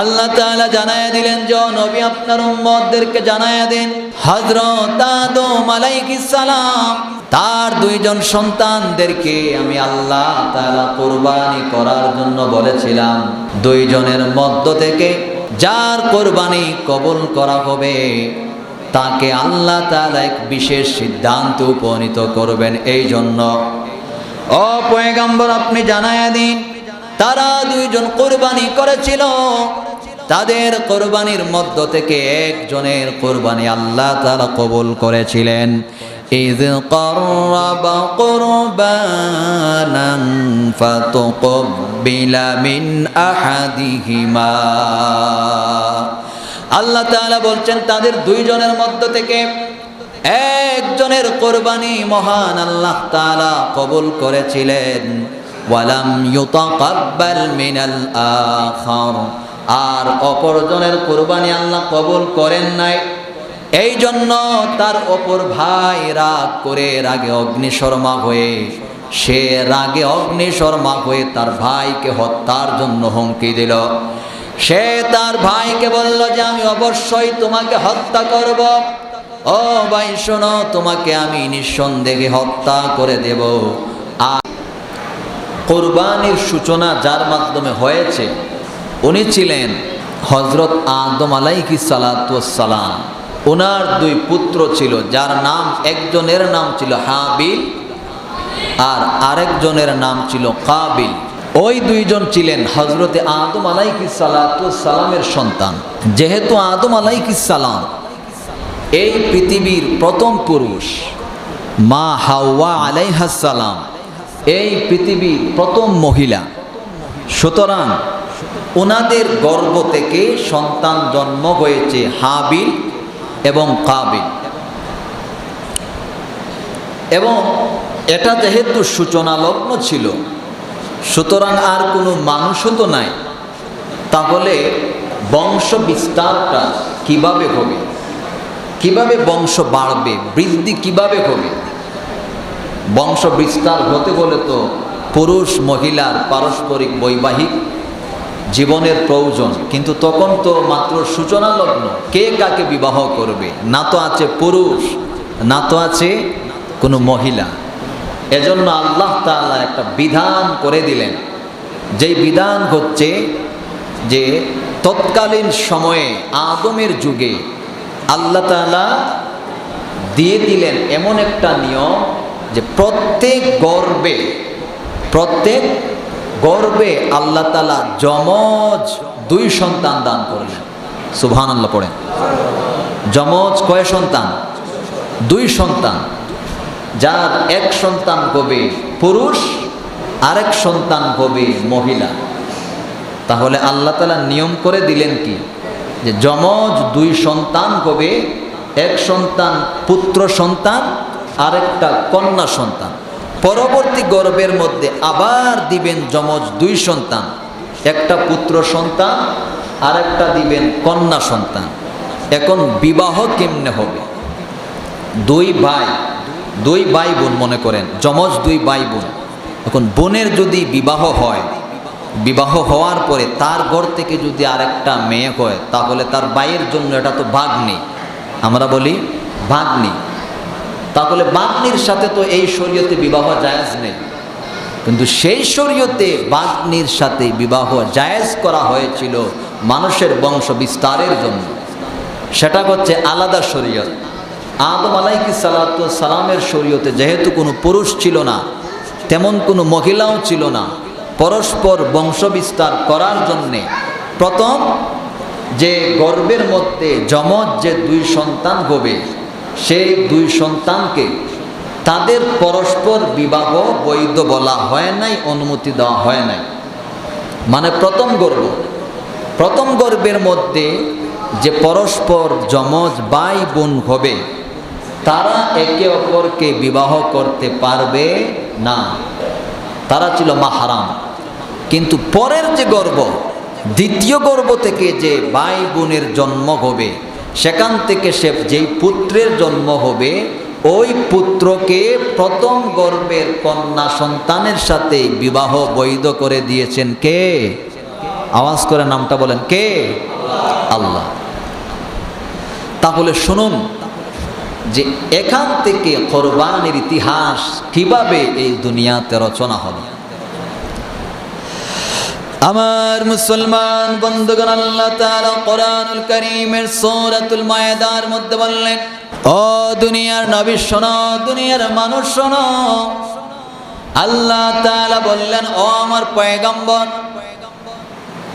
আল্লাহ তাআলা জানায়া দিলেন, যে নবী আপনার উম্মতদেরকে জানায়া দেন, হযরত আদম আলাইহিস সালাম, তার দুইজন সন্তানদেরকে আমি আল্লাহ তাআলা কুরবানি করার জন্য বলেছিলাম। দুইজনের মধ্য থেকে যার কোরবানি কবুল করা হবে, তাকে আল্লাহ তাআলা এক বিশেষ সিদ্ধান্ত উপনীত করবেন এই জন্য ও পয়গাম্বর, আপনি জানায়া দিন, তারা দুইজন কোরবানি করেছিল তাদের কোরবানির মধ্য থেকে একজনের কোরবানি আল্লাহ তারা কবুল করেছিলেন إذ قرب قربانا فتقبل من أحدهما আল্লাহ তাআলা বলছেন তাদের দুইজনের মধ্য থেকে একজনের কোরবানি মহান আল্লাহ তাআলা কবুল করেছিলেন ওয়ালাম ইউতাকাব্বাল মিনাল আখার আর অপরজনের কোরবানি আল্লাহ কবুল করেন নাই। এই জন্য তার অপর ভাই রাগ করে রাগে অগ্নিশর্মা হয়ে, সে রাগে অগ্নিশর্মা হয়ে তার ভাইকে হত্যার জন্য হুমকি দিল। সে তার ভাইকে বলল যে, আমি অবশ্যই তোমাকে হত্যা করব। ও ভাই, শোনো, তোমাকে আমি নিঃসন্দেহে হত্যা করে দেব। আর কোরবানির সূচনা যার মাধ্যমে হয়েছে উনি ছিলেন হজরত আদম আলাইকি সালাতাম ওনার দুই পুত্র ছিল, যার নাম একজনের নাম ছিল হাবিল আর আরেকজনের নাম ছিল কাবিল। ওই দুইজন ছিলেন হজরতে আদম আলাইকি সালামের সন্তান। যেহেতু আদম আলাইকি সালাম এই পৃথিবীর প্রথম পুরুষ, মা হাওয়া আলাইহাসালাম এই পৃথিবীর প্রথম মহিলা। সুতরাং ওনাদের গর্ভ থেকে সন্তান জন্ম হয়েছে হাবিল এবং কাবিল। এবং এটা যেহেতু সূচনা লগ্ন ছিল, সুতরাং আর কোনো মানুষও তো নাই। তাহলে বংশ বিস্তারটা কীভাবে হবে? কীভাবে বংশ বাড়বে? বৃদ্ধি কীভাবে হবে? বংশ বিস্তার হতে হলে তো পুরুষ মহিলার পারস্পরিক বৈবাহিক জীবনের প্রয়োজন। কিন্তু তখন তো মাত্র সূচনা লগ্ন। কে কাকে বিবাহ করবে? না তো আছে পুরুষ, না তো আছে কোনো মহিলা। এজন্য আল্লাহ তাআলা একটা বিধান করে দিলেন। যেই বিধান হচ্ছে যে তৎকালীন সময়ে, আদমের যুগে আল্লাহ তাআলা দিয়ে দিলেন এমন একটা নিয়ম যে প্রত্যেক গর্বে, প্রত্যেক গর্বে আল্লাহ তালা যমজ দুই সন্তান দান করলেন। সুবহান আল্লাহ পড়েন। যমজ কয় সন্তান? দুই সন্তান। যার এক সন্তান কবি পুরুষ, আরেক সন্তান কবি মহিলা। তাহলে আল্লাহ তালা নিয়ম করে দিলেন কি? যে যমজ দুই সন্তান হবে এক সন্তান পুত্র সন্তান, আরেকটা কন্যা সন্তান। পরবর্তী গর্বের মধ্যে আবার দিবেন যমজ দুই সন্তান, একটা পুত্র সন্তান আর একটা দিবেন কন্যা সন্তান। এখন বিবাহ কেমনে হবে? দুই ভাই দুই ভাই বোন মনে করেন, যমজ দুই ভাই বোন এখন বোনের যদি বিবাহ হয়, বিবাহ হওয়ার পরে তার ঘর থেকে যদি আরেকটা মেয়ে হয়, তাহলে তার ভাইয়ের জন্য এটা তো ভাগ নেই আমরা বলি ভাগ নেই তাহলে বাগ্নির সাথে তো এই শরীয়তে বিবাহ জায়েজ নেই। কিন্তু সেই শরীয়তে বাগ্নির সাথে বিবাহ জায়েজ করা হয়েছিল মানুষের বংশ বিস্তারের জন্য। সেটা হচ্ছে আলাদা শরীয়ত। আদম আলাইকি সালাতু সালামের শরীয়তে যেহেতু কোনো পুরুষ ছিল না, তেমন কোনো মহিলাও ছিল না, পরস্পর বংশ বিস্তার করার জন্যে প্রথম যে গর্বের মধ্যে যমজ যে দুই সন্তান হবে সেই দুই সন্তানকে তাদের পরস্পর বিবাহ বৈধ বলা হয় নাই, অনুমতি দেওয়া হয় নাই। মানে প্রথম গর্ব। প্রথম গর্বের মধ্যে যে পরস্পর যমজ ভাই বোন হবে, তারা একে অপরকে বিবাহ করতে পারবে না। তারা ছিল মাহারাম। কিন্তু পরের যে গর্ব, দ্বিতীয় গর্ব থেকে যে ভাই বোনের জন্ম হবে সেখান থেকে সে যেই পুত্রের জন্ম হবে, ওই পুত্রকে প্রথম গর্ভের কন্যা সন্তানের সাথে বিবাহ বৈধ করে দিয়েছেন কে? আওয়াজ করে নামটা বলেন, কে? আল্লাহ। তাহলে শুনুন যে এখান থেকে কোরবানির ইতিহাস কীভাবে এই দুনিয়াতে রচনা হবে আমার মুসলমান বন্ধুগণ, আল্লাহ তাআলা কোরআনুল কারীমের সূরাতুল মায়েদার মধ্যে বললেন, ও দুনিয়ার নবী শোনো, দুনিয়ার মানুষ শোনো। আল্লাহ তাআলা বললেন, ও আমার পয়গম্বর,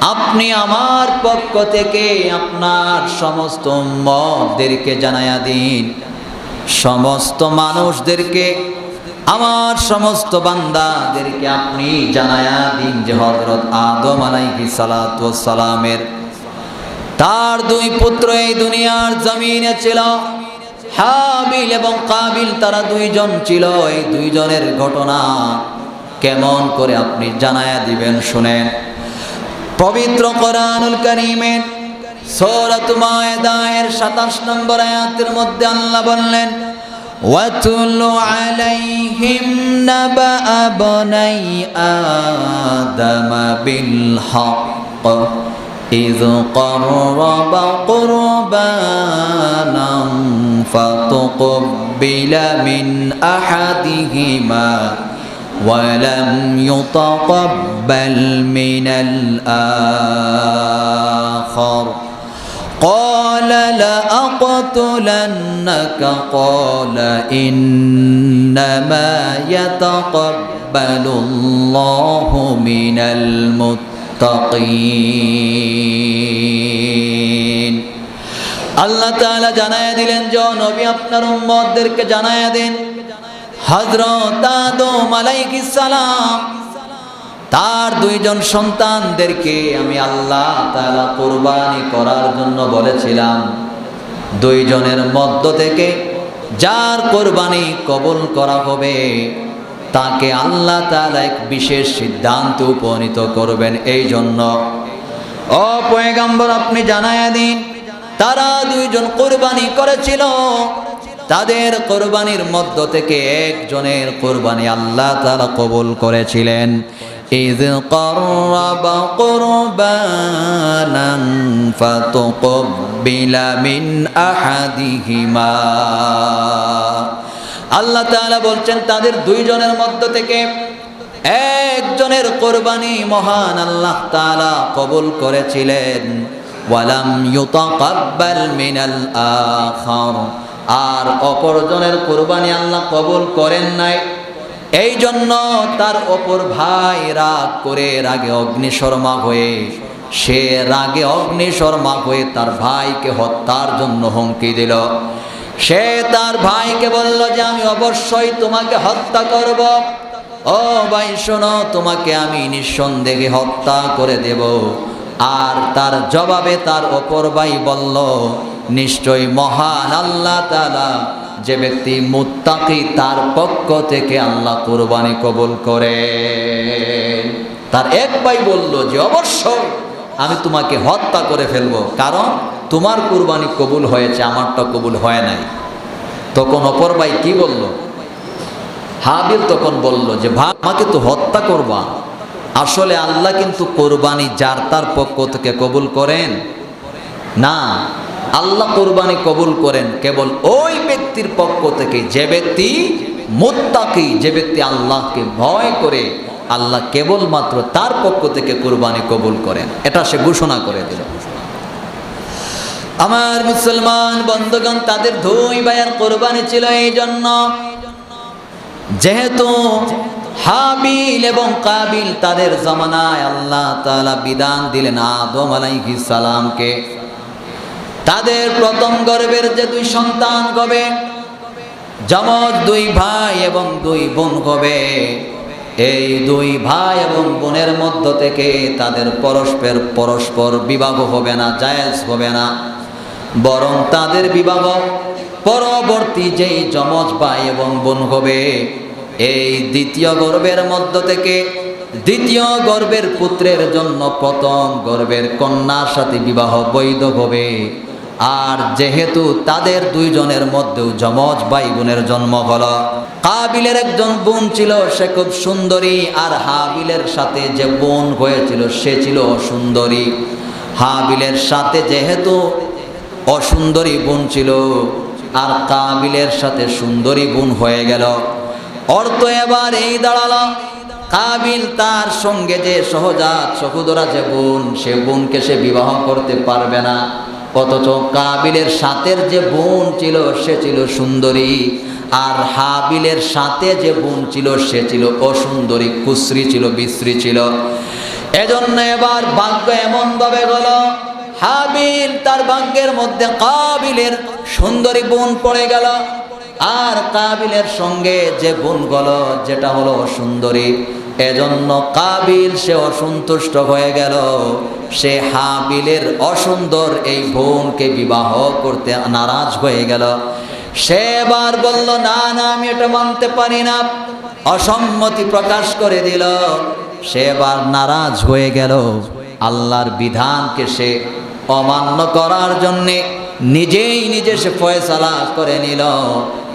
আপনি আমার পক্ষ থেকে আপনার সমস্ত মতদেরকে জানায়া দিন। সমস্ত মানুষদেরকে আমার সমস্ত বান্দাদেরকে আপনি জানায়া দিন যে হজরত আদম আলাইহি সালামের তার দুই পুত্র এই দুনিয়ার জমিনে ছিল। হাবিল এবং কাবিল তারা দুইজন ছিল। এই দুইজনের ঘটনা কেমন করে আপনি জানায়া দিবেন শুনেন। পবিত্র কোরআনুল কারীমের সূরাত মায়েদায়ের 27 নম্বর আয়াতের মধ্যে আল্লাহ বললেন واتل عليهم نبأ بني آدم بالحق إذ قرب قربانا فتقبل من أحدهما ولم يتقبل من الآخر قال لأقتلنك قال إنما يتقبل الله من المتقين আল্লাহ তাআলা জানায়া দিলেন যে ও নবী আপনার উম্মতদেরকে জানায়া দেন হজরত আদম আলাইহিস সালাম তার দুইজন সন্তানদেরকে আমি আল্লাহ তাআলা কুরবানি করার জন্য বলেছিলাম। দুইজনের মধ্য থেকে যার কোরবানি কবুল করা হবে, তাকে আল্লাহ তালা এক বিশেষ সিদ্ধান্ত উপনীত করবেন এই জন্য ও পয়গাম্বর, আপনি জানায়া দিন, তারা দুইজন কোরবানি করেছিল। তাদের কোরবানির মধ্য থেকে একজনের কোরবানি আল্লাহ তারা কবুল করেছিলেন। إذ قرب قربانا فتقبل من أحدهما আল্লাহ তাআলা বলছেন তাদের দুইজনের মধ্য থেকে একজনের কোরবানি মহান আল্লাহ তাআলা কবুল করেছিলেন ওয়ালাম ইউতাকাব্বাল মিনাল আখার আর অপরজনের কোরবানি আল্লাহ কবুল করেন নাই এই জন্য তার ওপর ভাই রাগ করে রাগে অগ্নিশর্মা হয়ে, সে রাগে অগ্নিশর্মা হয়ে তার ভাইকে হত্যার জন্য হুমকি দিল। সে তার ভাইকে বলল যে, আমি অবশ্যই তোমাকে হত্যা করব। ও ভাই, শোনো, তোমাকে আমি নিঃসন্দেহে হত্যা করে দেব। আর তার জবাবে তার অপর ভাই বলল নিশ্চয় মহান আল্লাহ তালা যে ব্যক্তি মুত্তাকি তার পক্ষ থেকে আল্লাহ কোরবানি কবুল করে। তার এক ভাই বলল যে, অবশ্যই আমি তোমাকে হত্যা করে ফেলব। কারণ তোমার কোরবানি কবুল হয়েছে, আমারটা কবুল হয় নাই। তখন অপর ভাই কি বলল? হাবিল তখন বলল যে, ভাই, আমাকে তো হত্যা করবা। আসলে আল্লাহ কিন্তু কোরবানি যার তার পক্ষ থেকে কবুল করেন। না আল্লাহ কোরবানি কবুল করেন কেবল ওই ব্যক্তির পক্ষ থেকে যে ব্যক্তি মোত্তাকি, যে ব্যক্তি আল্লাহকে ভয় করে, আল্লাহ কেবলমাত্র তার পক্ষ থেকে কোরবানি কবুল করেন। এটা সে ঘোষণা করে দিল। আমার মুসলমান বন্ধুগণ, তাদের দুই ভাইয়ের কোরবানি ছিল এই জন্য। যেহেতু হাবিল এবং কাবিল তাদের জমানায় আল্লাহ তাআলা বিধান দিলেন আদম আলাইহিস সালামকে তাদের প্রথম গর্বের যে দুই সন্তান হবে যমজ দুই ভাই এবং দুই বোন হবে এই দুই ভাই এবং বোনের মধ্য থেকে তাদের পরস্পর পরস্পর বিবাহ হবে না, জায়েজ হবে না। বরং তাদের বিবাহ পরবর্তী যেই যমজ ভাই এবং বোন হবে, এই দ্বিতীয় গর্বের মধ্য থেকে দ্বিতীয় গর্বের পুত্রের জন্য প্রথম গর্বের কন্যার সাথে বিবাহ বৈধ হবে। আর যেহেতু তাদের দুইজনের মধ্যেও যমজ ভাই বোনের জন্ম হলো, কাবিলের একজন বোন ছিল, সে খুব সুন্দরী, আর হাবিলের সাথে যে বোন হয়েছিল, সে ছিল সুন্দরী হাবিলের সাথে যেহেতু অসুন্দরী বোন ছিল, আর কাবিলের সাথে সুন্দরী বোন হয়ে গেল। অর্থ এবার এই দাঁড়াল, কাবিল তার সঙ্গে যে সহজাত সহোদরা যে বোন, সে বোনকে সে বিবাহ করতে পারবে না। অথচ কাবিলের সাথের যে বোন ছিল, সে ছিল সুন্দরী। আর হাবিলের সাথে যে বোন ছিল, সে ছিল অসুন্দরী, কুশ্রী ছিল, বিশ্রী ছিল। এজন্য এবার ভাগ্য এমন ভাবে গেল, হাবিল তার ভাগ্যের মধ্যে কাবিলের সুন্দরী বোন পড়ে গেল, আর কাবিলের সঙ্গে যে বোন গেল, যেটা হলো সুন্দরী। এজন্য কাবিল সে অসন্তুষ্ট হয়ে গেল। সে হাবিলের অসুন্দর এই বোনকে বিবাহ করতে নারাজ হয়ে গেল। সে এবার বলল, না না, আমি এটা মানতে পারি না। অসম্মতি প্রকাশ করে দিল। সে এবার নারাজ হয়ে গেল। আল্লাহর বিধানকে সে অমান্য করার জন্যে নিজেই নিজে সে ফয়সালা করে নিল।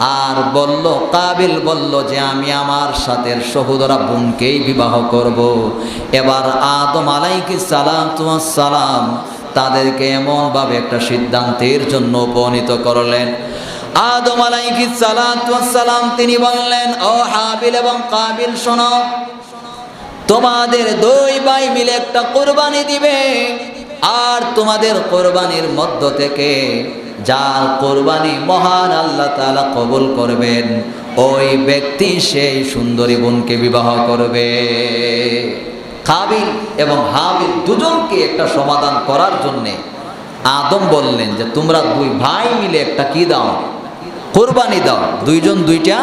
আর বলল, কাবিল বলল যে, আমি আমার সাথে সহোদরা বোনকেই বিবাহ করব। এবার আদম আলাইকি সালাম তোমার সালাম তাদেরকে এমনভাবে একটা সিদ্ধান্তের জন্য উপনীত করলেন। আদম আলাইকি সালাম তিনি বললেন, ও হাবিল এবং কাবিল, শোনো। তোমাদের দুই ভাই মিলে একটা কোরবানি দিবে। আর তোমাদের কোরবানির মধ্য থেকে যার কোরবানি মহান আল্লাহ তাআলা কবুল করবেন, ওই ব্যক্তি সেই সুন্দরী বোনকে বিবাহ করবে। কাবিল এবং হাবিল দুজনকে একটা সমাধান করার জন্যে আদম বললেন যে, তোমরা দুই ভাই মিলে একটা কি দাও? কোরবানি দাও। দুইজন দুইটা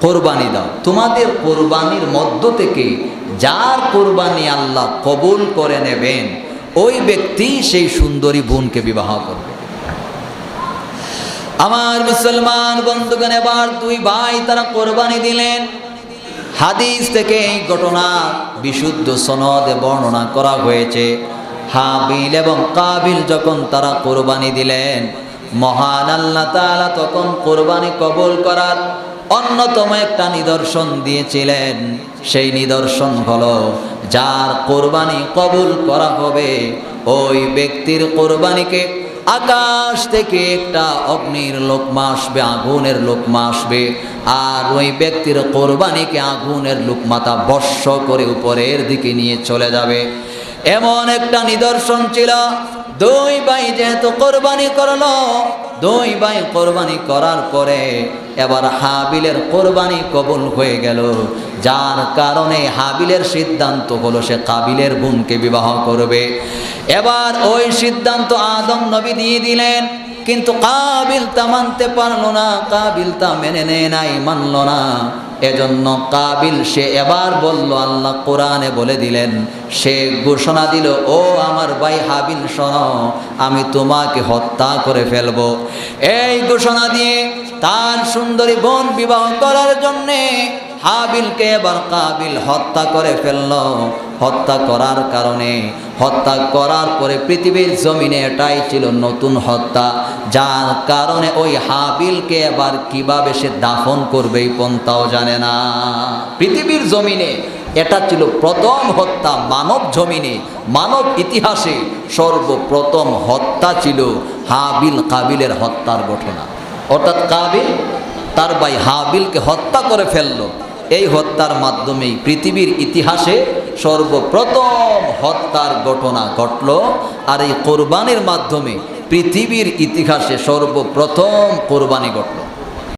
কোরবানি দাও। তোমাদের কোরবানির মধ্য থেকে যার কোরবানি আল্লাহ কবুল করে নেবেন ওই ব্যক্তি সেই সুন্দরী বোনকে বিবাহ করবে। আমার মুসলমান বন্ধুগণ, এবার দুই ভাই তারা কোরবানি দিলেন। হাদিস থেকে এই ঘটনা বিশুদ্ধ সনদে বর্ণনা করা হয়েছে। হাবিল এবং কাবিল যখন তারা কোরবানি দিলেন, মহান আল্লাহ তখন কোরবানি কবুল করার অন্যতম একটা নিদর্শন দিয়েছিলেন। সেই নিদর্শন হলো, যার কোরবানি কবুল করা হবে, ওই ব্যক্তির কোরবানিকে আকাশ থেকে একটা অগ্নির লোকমা আসবে, আগুনের লোকমা আসবে, আর ওই ব্যক্তির কোরবানিকে আগুনের লোকমাতা বর্ষ করে উপরের দিকে নিয়ে চলে যাবে। এমন একটা নিদর্শন ছিল, দুই ভাই যেহেতু কোরবানি করল দুই ভাই কোরবানি করার পরে এবার হাবিলের কোরবানি কবুল হয়ে গেল। যার কারণে হাবিলের সিদ্ধান্ত হলো সে কাবিলের বোনকে বিবাহ করবে। এবার ওই সিদ্ধান্ত আদম নবী দিয়ে দিলেন। কিন্তু কাবিল তা মানতে পারল না, কাবিল তা মেনে নেয় নাই, মানল না। এজন্য কাবিল সে এবার বলল, আল্লাহ কোরআনে বলে দিলেন, সে ঘোষণা দিল, ও আমার ভাই হাবিল, শোনো, আমি তোমাকে হত্যা করে ফেলব। এই ঘোষণা দিয়ে তার সুন্দরী বোন বিবাহ করার জন্যে হাবিলকে এবার কাবিল হত্যা করে ফেলল। হত্যা করার কারণে, হত্যা করার পরে পৃথিবীর জমিনে এটাই ছিল নতুন হত্যা। যার কারণে ওই হাবিলকে এবার কীভাবে সে দাফন করবে এই পন্থাও জানে না। পৃথিবীর জমিনে এটা ছিল প্রথম হত্যা মানব জমিনে, মানব ইতিহাসে সর্বপ্রথম হত্যা ছিল হাবিল কাবিলের হত্যার ঘটনা। অর্থাৎ কাবিল তার ভাই হাবিলকে হত্যা করে ফেলল। এই হত্যার মাধ্যমেই পৃথিবীর ইতিহাসে সর্বপ্রথম হত্যার ঘটনা ঘটল আর এই কোরবানির মাধ্যমে পৃথিবীর ইতিহাসে সর্বপ্রথম কোরবানি ঘটল।